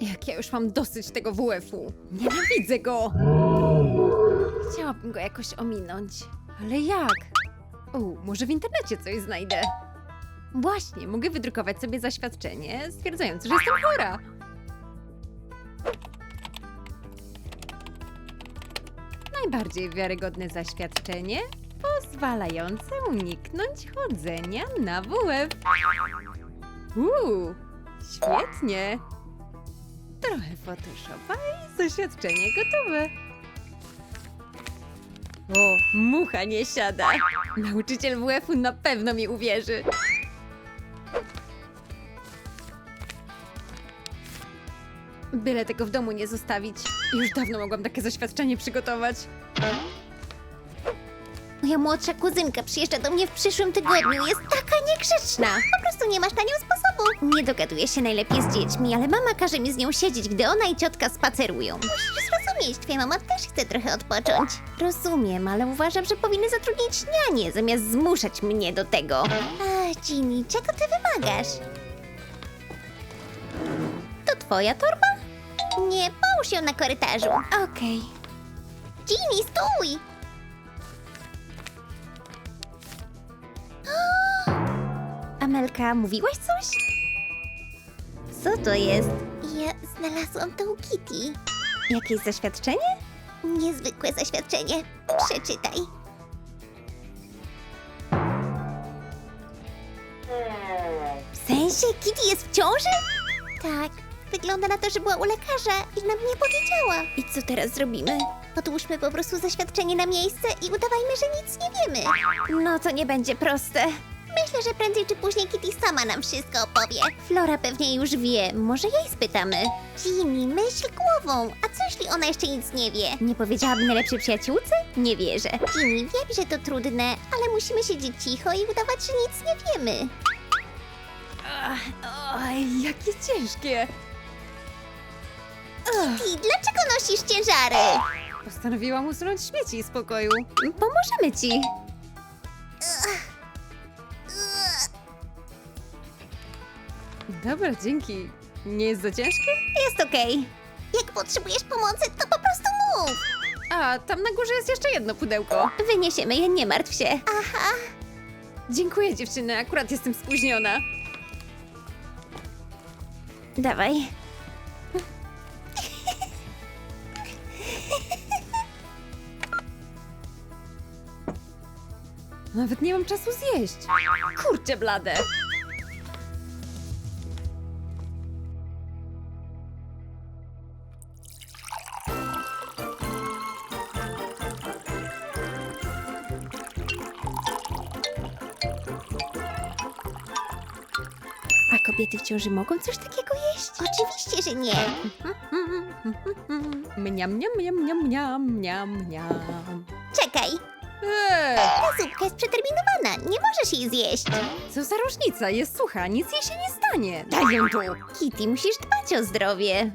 Jak ja już mam dosyć tego WF-u. Nienawidzę go! Chciałabym go jakoś ominąć. Ale jak? O, może w internecie coś znajdę. Właśnie, mogę wydrukować sobie zaświadczenie stwierdzające, że jestem chora. Najbardziej wiarygodne zaświadczenie pozwalające uniknąć chodzenia na WF. Uuu, świetnie. Photoshopa i zaświadczenie gotowe. O, mucha nie siada. Nauczyciel WF-u na pewno mi uwierzy. Byle tego w domu nie zostawić. Już dawno mogłam takie zaświadczenie przygotować. Moja młodsza kuzynka przyjeżdża do mnie w przyszłym tygodniu. Jest taka niegrzeczna. Po prostu nie masz na nią sposobu. Nie dogaduję się najlepiej z dziećmi, ale mama każe mi z nią siedzieć, gdy ona i ciotka spacerują. Musisz zrozumieć, twoja mama też chce trochę odpocząć. Rozumiem, ale uważam, że powinny zatrudnić nianie, zamiast zmuszać mnie do tego. A, Ginny, czego ty wymagasz? To twoja torba? Nie, połóż ją na korytarzu. Okej. Ginny, stój! Amelka, mówiłaś coś? Co to jest? Ja znalazłam tą Kitty. Jakieś zaświadczenie? Niezwykłe zaświadczenie. Przeczytaj. W sensie Kitty jest w ciąży? Tak. Wygląda na to, że była u lekarza i nam nie powiedziała. I co teraz zrobimy? Podłóżmy po prostu zaświadczenie na miejsce i udawajmy, że nic nie wiemy. No to nie będzie proste. Myślę, że prędzej czy później Kitty sama nam wszystko opowie. Flora pewnie już wie, może jej spytamy. Ginny, myśl głową, a co jeśli ona jeszcze nic nie wie? Nie powiedziałabym najlepszej przyjaciółce? Nie wierzę. Ginny, wiem, że to trudne, ale musimy siedzieć cicho i udawać, że nic nie wiemy. Ach, oj, jakie ciężkie. Kitty, dlaczego nosisz ciężary? Postanowiłam usunąć śmieci z pokoju. Pomożemy ci. Dobra, dzięki. Nie jest za ciężkie? Jest okej. Jak potrzebujesz pomocy, to po prostu mów. A, tam na górze jest jeszcze jedno pudełko. Wyniesiemy je, nie martw się. Aha. Dziękuję dziewczyny, akurat jestem spóźniona. Dawaj. Nawet nie mam czasu zjeść. Kurczę blade. Ciąży mogą coś takiego jeść? Oczywiście, że nie. Mniam, mniam, mniam, mniam, mniam, mniam, mniam. Czekaj, Eee, ta zupka jest przeterminowana, nie możesz jej zjeść. co za różnica? Jest sucha, nic jej się nie stanie. Daj ją tu. Kitty, musisz dbać o zdrowie.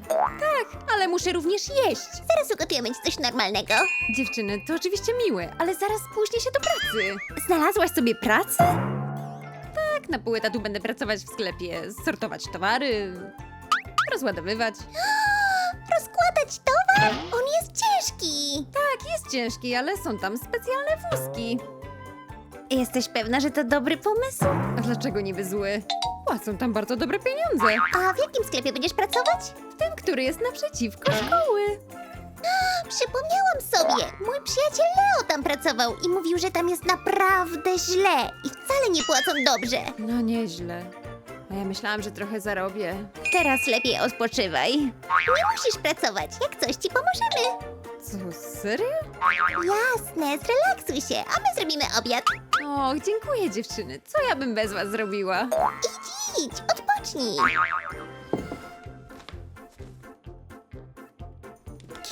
Ale muszę również jeść. Zaraz ugotujemy ci coś normalnego. Dziewczyny, to oczywiście miłe, ale zaraz spóźnię się do pracy. Znalazłaś sobie pracę? Tak, na pół etatu będę pracować w sklepie, sortować towary, rozładowywać. Rozkładać towar? On jest ciężki. Tak, jest ciężki, ale są tam specjalne wózki. Jesteś pewna, że to dobry pomysł? A dlaczego niby zły? Płacą tam bardzo dobre pieniądze. A w jakim sklepie będziesz pracować? Ten, który jest naprzeciwko szkoły. Przypomniałam sobie, mój przyjaciel Leo tam pracował i mówił, że tam jest naprawdę źle i wcale nie płacą dobrze. No nieźle. A ja myślałam, że trochę zarobię. Teraz lepiej odpoczywaj. Nie musisz pracować, jak coś ci pomożemy. Co, serio? Jasne, zrelaksuj się, a my zrobimy obiad. Och, dziękuję dziewczyny. Co ja bym bez was zrobiła? Idź, idź, odpocznij.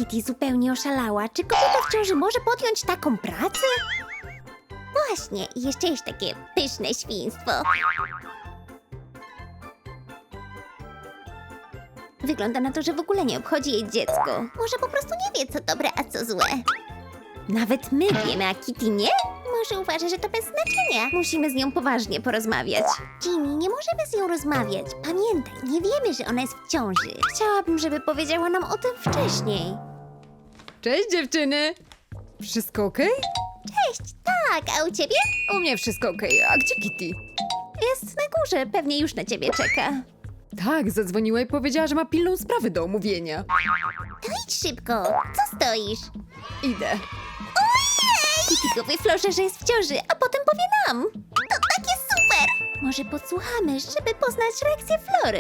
Kitty zupełnie oszalała. Czy kobieta w ciąży może podjąć taką pracę? Właśnie, jeszcze jest takie pyszne świństwo. Wygląda na to, że w ogóle nie obchodzi jej dziecko. Może po prostu nie wie, co dobre, a co złe. Nawet my wiemy, a Kitty nie? Może uważa, że to bez znaczenia. Musimy z nią poważnie porozmawiać. Ginny, nie możemy z nią rozmawiać. Pamiętaj, nie wiemy, że ona jest w ciąży. Chciałabym, żeby powiedziała nam o tym wcześniej. Cześć dziewczyny! Wszystko okej? Cześć, tak, a u ciebie? U mnie wszystko okej. A gdzie Kitty? Jest na górze, pewnie już na ciebie czeka. Tak, zadzwoniła i powiedziała, że ma pilną sprawę do omówienia. To idź szybko. Co stoisz? Idę. Kitty powie Florze, że jest w ciąży, a potem powie nam. Może podsłuchamy, żeby poznać reakcję Flory.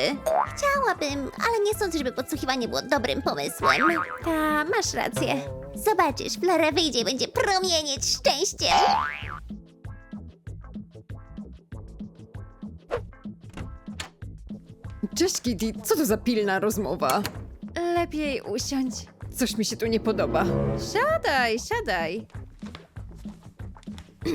Chciałabym, ale nie sądzę, żeby podsłuchiwanie było dobrym pomysłem. Ta, masz rację. Zobaczysz, Flora wyjdzie i będzie promienieć szczęściem. Cześć Kitty, co to za pilna rozmowa? Lepiej usiądź. Coś mi się tu nie podoba. Siadaj, siadaj.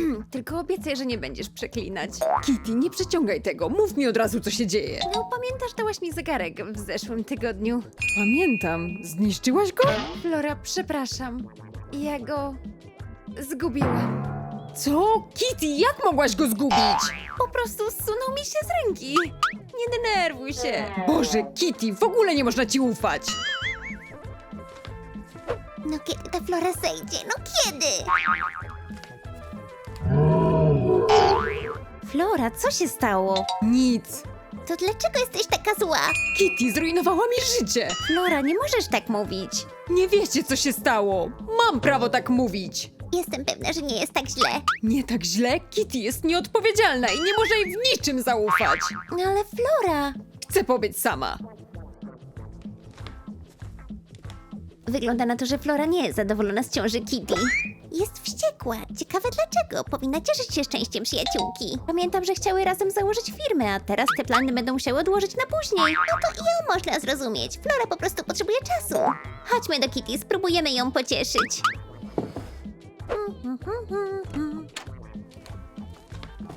Tylko obiecaj, że nie będziesz przeklinać. Kitty, nie przeciągaj tego. Mów mi od razu, co się dzieje. No, pamiętasz, dałaś mi zegarek w zeszłym tygodniu. Pamiętam. Zniszczyłaś go? Flora, przepraszam. Ja go... zgubiłam. Co? Kitty, jak mogłaś go zgubić? Po prostu zsunął mi się z ręki. Nie denerwuj się. Boże, Kitty, w ogóle nie można ci ufać. No kiedy ta Flora zejdzie? No kiedy? Flora, co się stało? Nic. To dlaczego jesteś taka zła? Kitty zrujnowała mi życie. Flora, nie możesz tak mówić. Nie wiecie, co się stało. Mam prawo tak mówić. Jestem pewna, że nie jest tak źle. Nie tak źle, Kitty jest nieodpowiedzialna i nie może jej w niczym zaufać. No ale Flora... Chcę pobyć sama. Wygląda na to, że Flora nie jest zadowolona z ciąży Kitty. Jest wściekła. Ciekawe dlaczego. Powinna cieszyć się szczęściem przyjaciółki. Pamiętam, że chciały razem założyć firmę, a teraz te plany będą musiały odłożyć na później. No to i ją można zrozumieć. Flora po prostu potrzebuje czasu. Chodźmy do Kitty, spróbujemy ją pocieszyć.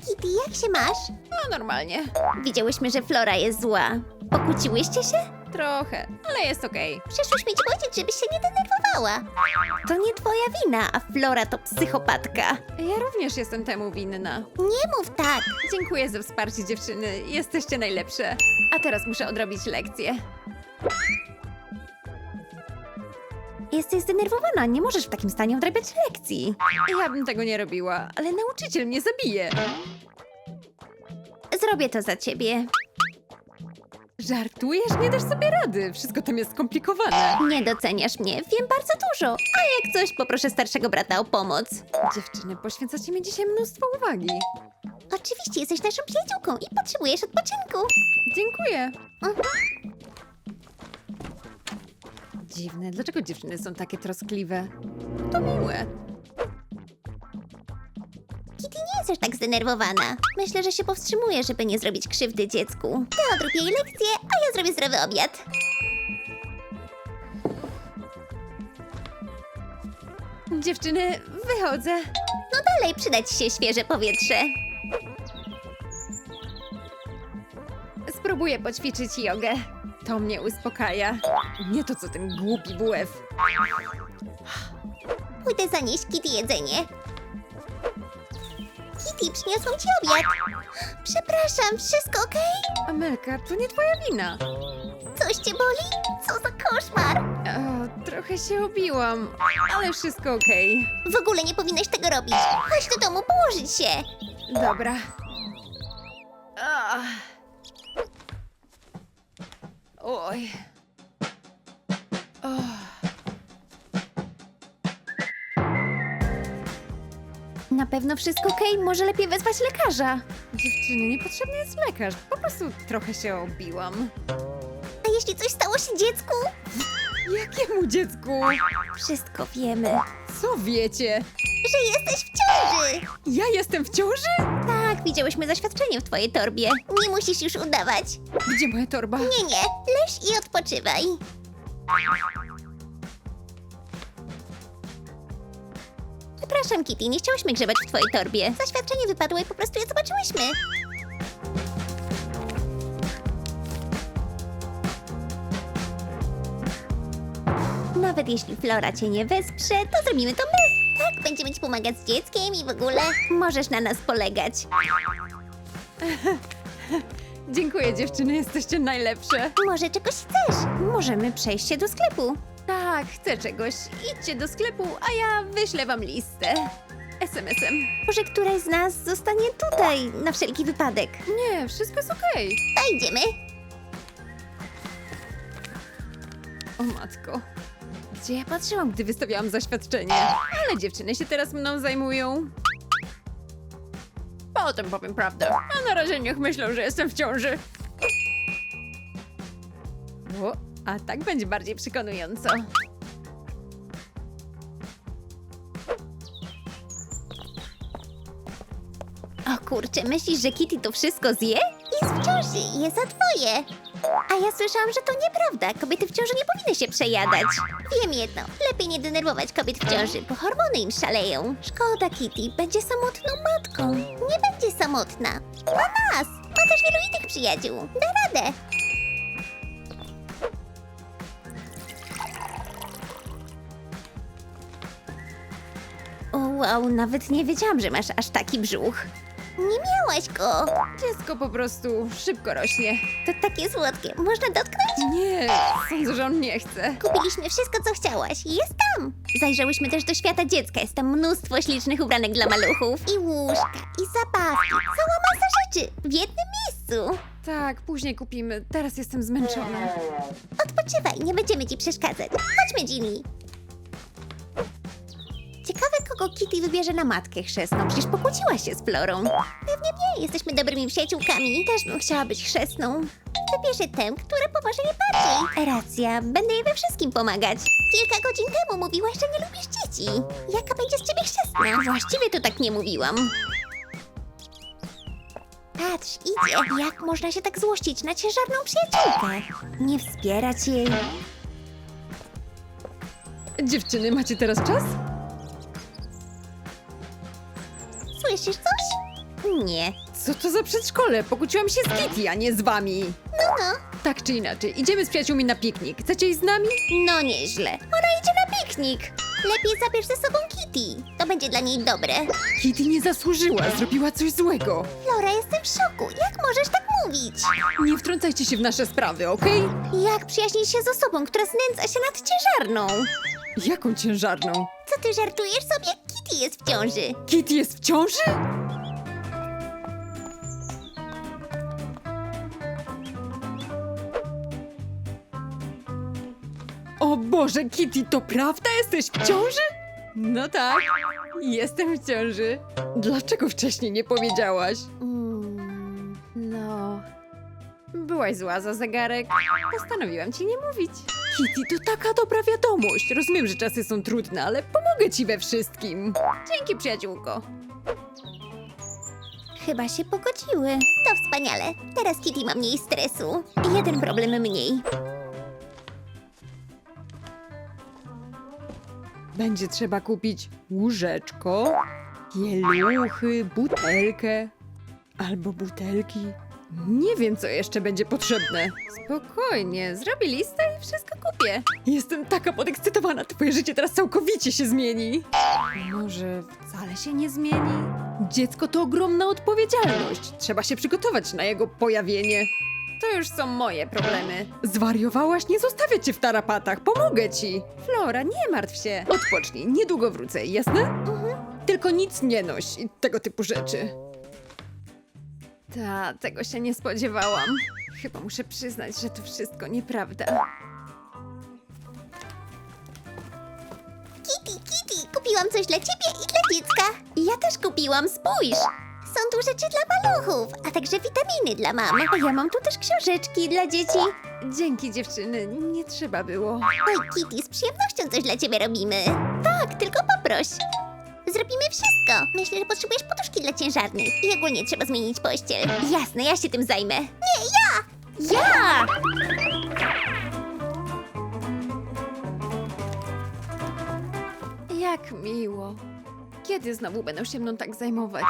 Kitty, jak się masz? No normalnie. Widziałyśmy, że Flora jest zła. Pokłóciłyście się? Trochę, ale jest okej. Przyszłyśmy ci powiedzieć, żebyś się nie denerwowała. To nie twoja wina, a Flora to psychopatka. Ja również jestem temu winna. Nie mów tak. Dziękuję za wsparcie dziewczyny. Jesteście najlepsze. A teraz muszę odrobić lekcję. Jesteś zdenerwowana, nie możesz w takim stanie odrabiać lekcji. Ja bym tego nie robiła, ale nauczyciel mnie zabije. Zrobię to za ciebie. Żartujesz? Nie dasz sobie rady. Wszystko tam jest skomplikowane. Nie doceniasz mnie, wiem bardzo dużo. A jak coś, poproszę starszego brata o pomoc. Dziewczyny, poświęcacie mi dzisiaj mnóstwo uwagi. Oczywiście jesteś naszą przyjaciółką i potrzebujesz odpoczynku. Dziękuję. Dziwne, dlaczego dziewczyny są takie troskliwe? To miłe. Zdenerwowana. Myślę, że się powstrzymuje, żeby nie zrobić krzywdy dziecku. Ty odrób jej lekcję, a ja zrobię zdrowy obiad. Dziewczyny, wychodzę. No dalej, przyda ci się świeże powietrze. Spróbuję poćwiczyć jogę. To mnie uspokaja. Nie to, co ten głupi WF. Pójdę zanieść Kitty jedzenie. Przyniosłam ci obiad. Przepraszam, wszystko okej? Amelka, to nie twoja wina. Coś cię boli? Co za koszmar! O, trochę się obiłam, ale wszystko okej. W ogóle nie powinnaś tego robić. Chodź do domu położyć się. Dobra. Ach. Oj. Pewno wszystko okej, może lepiej wezwać lekarza. Dziewczyny, niepotrzebny jest lekarz. Po prostu trochę się obiłam. A jeśli coś stało się dziecku? Jakiemu dziecku? Wszystko wiemy. Co wiecie? Że jesteś w ciąży! Ja jestem w ciąży? Tak, widziałyśmy zaświadczenie w twojej torbie. Nie musisz już udawać. Gdzie moja torba? Nie, nie, leż i odpoczywaj. Przepraszam, Kitty, nie chciałyśmy grzebać w twojej torbie. Zaświadczenie wypadło i po prostu je zobaczyłyśmy. Nawet jeśli Flora cię nie wesprze, to zrobimy to my. Tak, Będziemy ci pomagać z dzieckiem i w ogóle możesz na nas polegać. Dziękuję dziewczyny, jesteście najlepsze. Może czegoś chcesz? Możemy przejść się do sklepu. Tak, chcę czegoś. Idźcie do sklepu, a ja wyślę wam listę. SMS-em. Może któraś z nas zostanie tutaj na wszelki wypadek. Nie, wszystko jest okej. To idziemy. O matko. Gdzie ja patrzyłam, gdy wystawiałam zaświadczenie? Ale dziewczyny się teraz mną zajmują. Potem powiem prawdę. A na razie niech myślą, że jestem w ciąży. A tak będzie bardziej przekonująco. O kurczę, myślisz, że Kitty to wszystko zje? Jest w ciąży jest za twoje. A ja słyszałam, że to nieprawda. Kobiety w ciąży nie powinny się przejadać. Wiem jedno, lepiej nie denerwować kobiet w ciąży, bo hormony im szaleją. Szkoda, Kitty, będzie samotną matką. Nie będzie samotna. Ma nas. Ma też wielu innych przyjaciół. Da radę. Wow, nawet nie wiedziałam, że masz aż taki brzuch. Nie miałaś go. Dziecko po prostu szybko rośnie. To takie słodkie. Można dotknąć? Nie, sądzę, że on nie chce. Kupiliśmy wszystko, co chciałaś. Jest tam. Zajrzałyśmy też do świata dziecka. Jest tam mnóstwo ślicznych ubranek dla maluchów. I łóżka, i zabawki. Cała masa rzeczy. W jednym miejscu. Tak, później kupimy. Teraz jestem zmęczona. Odpoczywaj, nie będziemy ci przeszkadzać. Chodźmy, Ginny. Kogo Kitty wybierze na matkę chrzestną. Przecież pokłóciła się z Florą. Pewnie nie, jesteśmy dobrymi przyjaciółkami. Też bym chciała być chrzestną. Wybierze tę, która pomoże jej bardziej. Racja, będę jej we wszystkim pomagać. Kilka godzin temu mówiłaś, że nie lubisz dzieci. Jaka będzie z ciebie chrzestna? Właściwie to tak nie mówiłam. Patrz, idzie. Jak można się tak złościć na ciężarną przyjaciółkę? Nie wspierać jej. Dziewczyny, macie teraz czas? Słyszysz coś? Nie. Co to za przedszkole? Pokłóciłam się z Kitty, a nie z wami. No, no. Tak czy inaczej, idziemy z przyjaciółmi na piknik. Chcecie iść z nami? No nieźle. Ona idzie na piknik. Lepiej zabierz ze sobą Kitty. To będzie dla niej dobre. Kitty nie zasłużyła, zrobiła coś złego. Flora, jestem w szoku. Jak możesz tak mówić? Nie wtrącajcie się w nasze sprawy, okej? Jak przyjaźnić się z osobą, która znęca się nad ciężarną? Jaką ciężarną? Co ty żartujesz sobie? Kitty jest w ciąży. Kitty jest w ciąży? O Boże, Kitty, to prawda? Jesteś w ciąży? No tak, jestem w ciąży. Dlaczego wcześniej nie powiedziałaś? Byłaś zła za zegarek. Postanowiłam ci nie mówić. Kitty, to taka dobra wiadomość. Rozumiem, że czasy są trudne, ale pomogę ci we wszystkim. Dzięki, przyjaciółko. Chyba się pogodziły. To wspaniale. Teraz Kitty ma mniej stresu. Jeden problem mniej. Będzie trzeba kupić łóżeczko, pieluchy, butelkę albo butelki. Nie wiem, co jeszcze będzie potrzebne. Spokojnie, zrobię listę i wszystko kupię. Jestem taka podekscytowana, twoje życie teraz całkowicie się zmieni. Może wcale się nie zmieni? Dziecko to ogromna odpowiedzialność. Trzeba się przygotować na jego pojawienie. To już są moje problemy. Zwariowałaś? Nie zostawię cię w tarapatach. Pomogę ci. Flora, nie martw się. Odpocznij, niedługo wrócę, jasne? Tylko nic nie noś i tego typu rzeczy. Ta, tego się nie spodziewałam. Chyba muszę przyznać, że to wszystko nieprawda. Kitty, Kitty, kupiłam coś dla ciebie i dla dziecka. I ja też kupiłam, spójrz. Są tu rzeczy dla maluchów, a także witaminy dla mam. A ja mam tu też książeczki dla dzieci. Dzięki dziewczyny, nie trzeba było. Oj, Kitty, z przyjemnością coś dla ciebie robimy. Tak, tylko poproś. Zrobimy wszystko. Myślę, że potrzebujesz poduszki dla ciężarnych. I ogólnie trzeba zmienić pościel. Jasne, ja się tym zajmę. Nie, ja! Ja! Jak miło. Kiedy znowu będą się mną tak zajmować?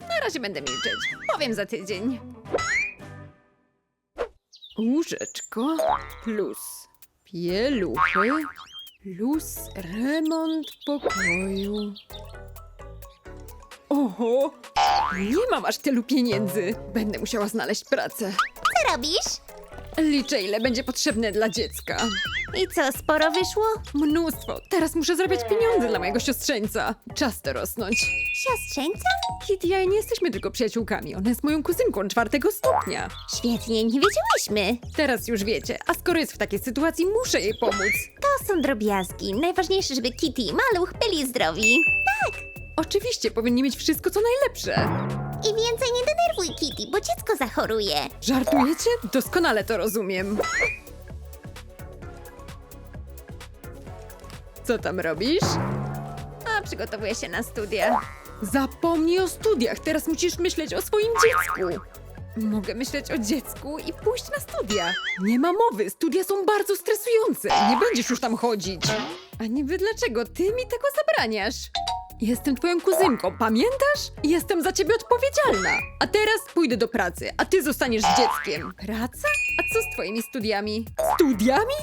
Na razie będę milczeć. Powiem za tydzień. Łóżeczko plus pieluchy Luz, remont pokoju. Oho! Nie mam aż tylu pieniędzy. Będę musiała znaleźć pracę. Co robisz? Liczę, ile będzie potrzebne dla dziecka. I co, sporo wyszło? Mnóstwo. Teraz muszę zarabiać pieniądze dla mojego siostrzeńca. Czas to rosnąć. Siostrzeńca? Kitty i ja nie jesteśmy tylko przyjaciółkami. Ona jest moją kuzynką czwartego stopnia. Świetnie, nie wiedziałyśmy. Teraz już wiecie, a skoro jest w takiej sytuacji, muszę jej pomóc. To są drobiazgi. Najważniejsze, żeby Kitty i Maluch byli zdrowi. Oczywiście powinni mieć wszystko, co najlepsze. I więcej nie denerwuj Kitty, bo dziecko zachoruje. Żartujecie? Doskonale to rozumiem. Co tam robisz? A, przygotowuję się na studia. Zapomnij o studiach, teraz musisz myśleć o swoim dziecku. Mogę myśleć o dziecku i pójść na studia. Nie ma mowy, studia są bardzo stresujące. Nie będziesz już tam chodzić. A niby dlaczego ty mi tego zabraniasz? Jestem twoją kuzynką, pamiętasz? Jestem za ciebie odpowiedzialna. A teraz pójdę do pracy, a ty zostaniesz z dzieckiem. Praca? A co z twoimi studiami? Studiami?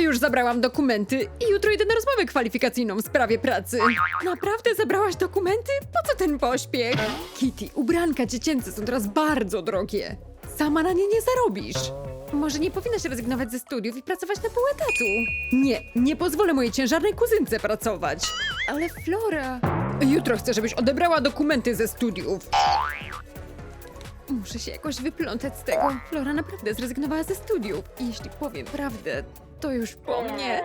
Już zabrałam dokumenty i jutro idę na rozmowę kwalifikacyjną w sprawie pracy. Naprawdę zabrałaś dokumenty? Po co ten pośpiech? Kitty, ubranka dziecięce są teraz bardzo drogie. Sama na nie nie zarobisz. Może nie powinnaś rezygnować ze studiów i pracować na pół etatu? Nie, nie pozwolę mojej ciężarnej kuzynce pracować. Ale Flora... Jutro chcę, żebyś odebrała dokumenty ze studiów. Muszę się jakoś wyplątać z tego. Flora naprawdę zrezygnowała ze studiów. I jeśli powiem prawdę, to już po mnie.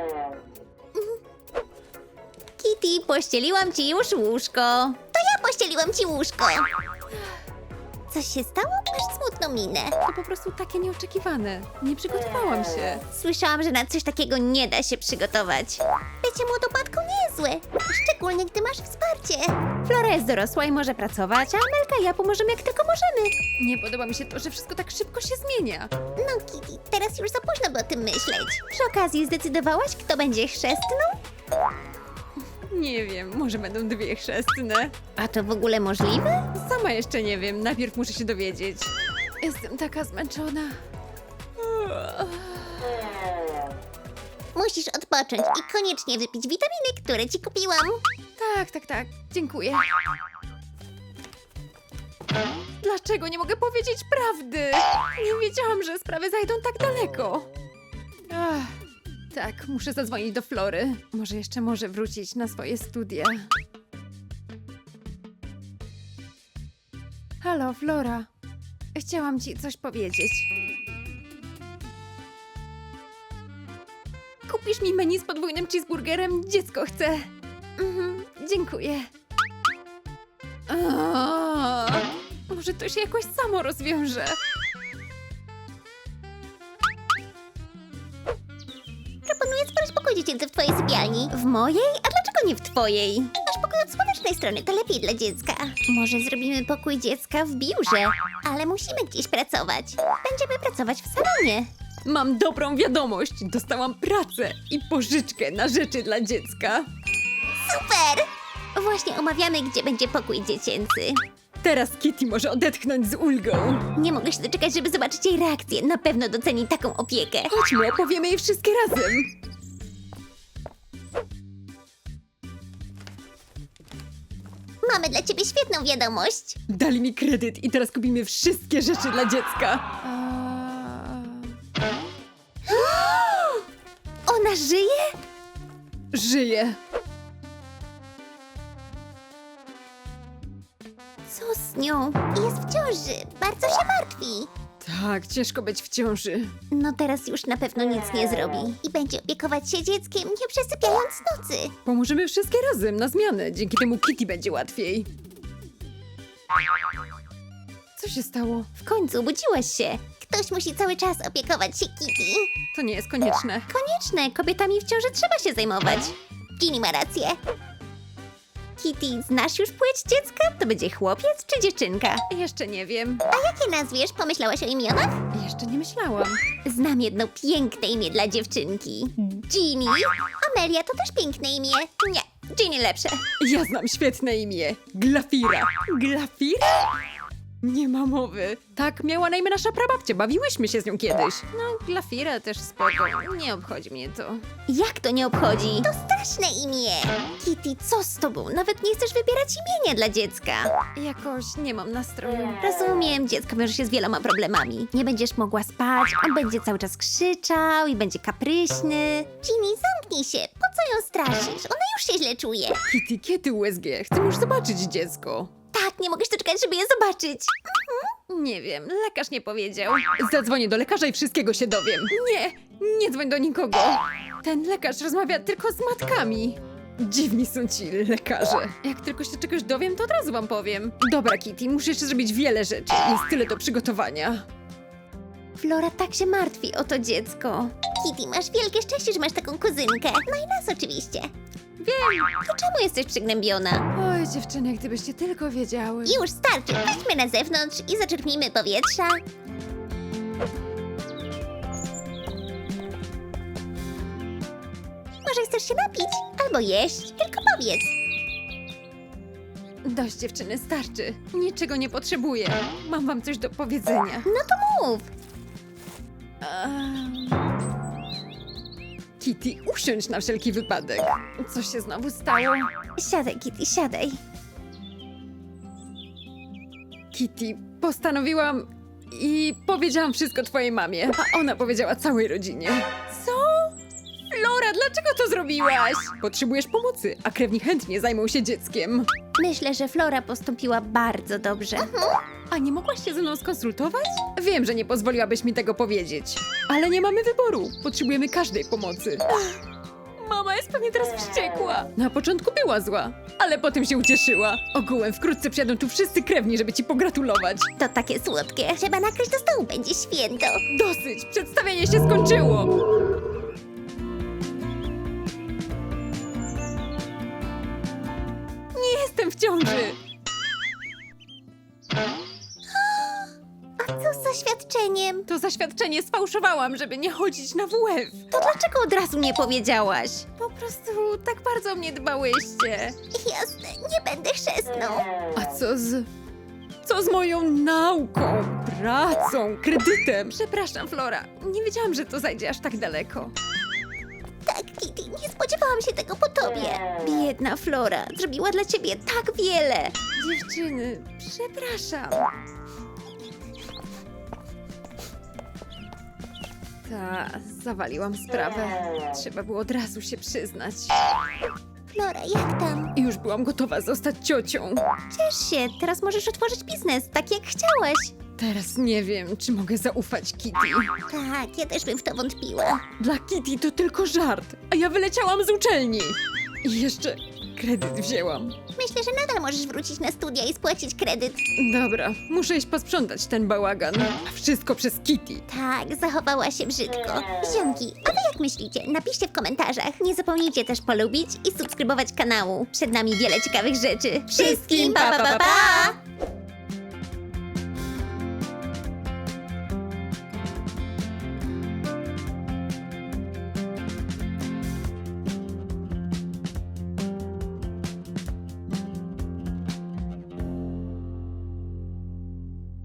Kitty, pościeliłam ci już łóżko. To ja pościeliłam ci łóżko. Coś się stało? Masz smutną minę. To po prostu takie nieoczekiwane. Nie przygotowałam się. Słyszałam, że na coś takiego nie da się przygotować. Bycie młodomatką niezłe, szczególnie gdy masz wsparcie. Flora jest dorosła i może pracować, a Amelka i ja pomożemy jak tylko możemy. Nie podoba mi się to, że wszystko tak szybko się zmienia. No Kitty, teraz już za późno by o tym myśleć. Przy okazji zdecydowałaś, kto będzie chrzestną? Nie wiem, może będą dwie chrzestne. A to w ogóle możliwe? Sama jeszcze nie wiem, najpierw muszę się dowiedzieć. Jestem taka zmęczona. Musisz odpocząć i koniecznie wypić witaminy, które ci kupiłam. Tak, tak, tak, dziękuję. Dlaczego nie mogę powiedzieć prawdy? Nie wiedziałam, że sprawy zajdą tak daleko. Ach, tak, muszę zadzwonić do Flory. Może jeszcze może wrócić na swoje studia. Halo, Flora. Chciałam ci coś powiedzieć. Kupisz mi menu z podwójnym cheeseburgerem? Dziecko chce. Mhm, dziękuję. Aaaa, może to się jakoś samo rozwiąże. Sypialni. W mojej? A dlaczego nie w twojej? Masz pokój od słonecznej strony, to lepiej dla dziecka. Może zrobimy pokój dziecka w biurze, ale musimy gdzieś pracować. Będziemy pracować w salonie. Mam dobrą wiadomość. Dostałam pracę i pożyczkę na rzeczy dla dziecka. Super! Właśnie omawiamy, gdzie będzie pokój dziecięcy. Teraz Kitty może odetchnąć z ulgą. Nie mogę się doczekać, żeby zobaczyć jej reakcję. Na pewno doceni taką opiekę. Chodźmy, opowiemy jej wszystkie razem. Mamy dla ciebie świetną wiadomość. Dali mi kredyt i teraz kupimy wszystkie rzeczy dla dziecka. Ona żyje? Żyje. Co z nią? Jest w ciąży. Bardzo się martwi. Tak, ciężko być w ciąży. No teraz już na pewno nic nie zrobi. I będzie opiekować się dzieckiem, nie przesypiając nocy. Pomożemy wszystkie razem na zmianę. Dzięki temu Kitty będzie łatwiej. Co się stało? W końcu obudziłaś się. Ktoś musi cały czas opiekować się Kitty. To nie jest konieczne. Konieczne, kobietami w ciąży trzeba się zajmować. Ginny ma rację. Kitty, znasz już płeć dziecka? To będzie chłopiec czy dziewczynka? Jeszcze nie wiem. A jakie nazwiesz? Pomyślałaś o imionach? Jeszcze nie myślałam. Znam jedno piękne imię dla dziewczynki. Ginny. Amelia to też piękne imię. Nie, Ginny lepsze. Ja znam świetne imię. Glafira. Glafira? Nie ma mowy. Tak miała na imię nasza prababcia. Bawiłyśmy się z nią kiedyś. No, Glafira też spoko. Nie obchodzi mnie to. Jak to nie obchodzi? To straszne imię! Kitty, co z tobą? Nawet nie chcesz wybierać imienia dla dziecka. Jakoś nie mam nastroju. Rozumiem, dziecko wiąże się z wieloma problemami. Nie będziesz mogła spać, on będzie cały czas krzyczał i będzie kapryśny. Ginny, zamknij się, po co ją straszysz? Ona już się źle czuje. Kitty, kiedy USG? Chcę już zobaczyć dziecko. Tak, nie mogę się doczekać, żeby je zobaczyć. Nie wiem, lekarz nie powiedział. Zadzwonię do lekarza i wszystkiego się dowiem. Nie, nie dzwoń do nikogo. Ten lekarz rozmawia tylko z matkami. Dziwni są ci lekarze. Jak tylko się czegoś dowiem, to od razu wam powiem. Dobra, Kitty, muszę jeszcze zrobić wiele rzeczy. Jest tyle do przygotowania. Flora tak się martwi o to dziecko. Kitty, masz wielkie szczęście, że masz taką kuzynkę. No i nas oczywiście. Wiem. To czemu jesteś przygnębiona? Oj, dziewczyny, gdybyście tylko wiedziały. Już starczy, chodźmy na zewnątrz i zaczerpnijmy powietrza. Może chcesz się napić? Albo jeść? Tylko powiedz. Dość, dziewczyny, starczy. Niczego nie potrzebuję. Mam wam coś do powiedzenia. No to mów. Ehm. Kitty, usiądź na wszelki wypadek. Co się znowu stało? Siadaj, Kitty, siadaj. Kitty, postanowiłam i powiedziałam wszystko twojej mamie, a ona powiedziała całej rodzinie. Co? Dlaczego to zrobiłaś? Potrzebujesz pomocy, a krewni chętnie zajmą się dzieckiem. Myślę, że Flora postąpiła bardzo dobrze. A nie mogłaś się ze mną skonsultować? Wiem, że nie pozwoliłabyś mi tego powiedzieć. Ale nie mamy wyboru. Potrzebujemy każdej pomocy. Mama jest pewnie teraz wściekła. Na początku była zła, ale potem się ucieszyła. Ogółem wkrótce przyjadą tu wszyscy krewni, żeby ci pogratulować. To takie słodkie. Trzeba nakryć do stołu, będzie święto. Dosyć! Przedstawienie się skończyło! Jestem w ciąży! A co z zaświadczeniem? To zaświadczenie sfałszowałam, żeby nie chodzić na WF. To dlaczego od razu nie powiedziałaś? Po prostu tak bardzo o mnie dbałyście. Jasne, nie będę chrzestną. A co z... Co z moją nauką, pracą, kredytem? Przepraszam, Flora. Nie wiedziałam, że to zajdzie aż tak daleko. Tak, Kitty, spodziewałam się tego po tobie. Biedna Flora, zrobiła dla ciebie tak wiele. Dziewczyny, przepraszam. Ta, zawaliłam sprawę. Trzeba było od razu się przyznać. Flora, jak tam? Już byłam gotowa zostać ciocią. Ciesz się, teraz możesz otworzyć biznes, tak jak chciałaś. Teraz nie wiem, czy mogę zaufać Kitty. Tak, ja też bym w to wątpiła. Dla Kitty to tylko żart, a ja wyleciałam z uczelni. I jeszcze kredyt wzięłam. Myślę, że nadal możesz wrócić na studia i spłacić kredyt. Dobra, muszę iść posprzątać ten bałagan. A wszystko przez Kitty. Tak, zachowała się brzydko. Ziomki, a wy jak myślicie? Napiszcie w komentarzach. Nie zapomnijcie też polubić i subskrybować kanału. Przed nami wiele ciekawych rzeczy. Wszystkim pa pa pa! pa!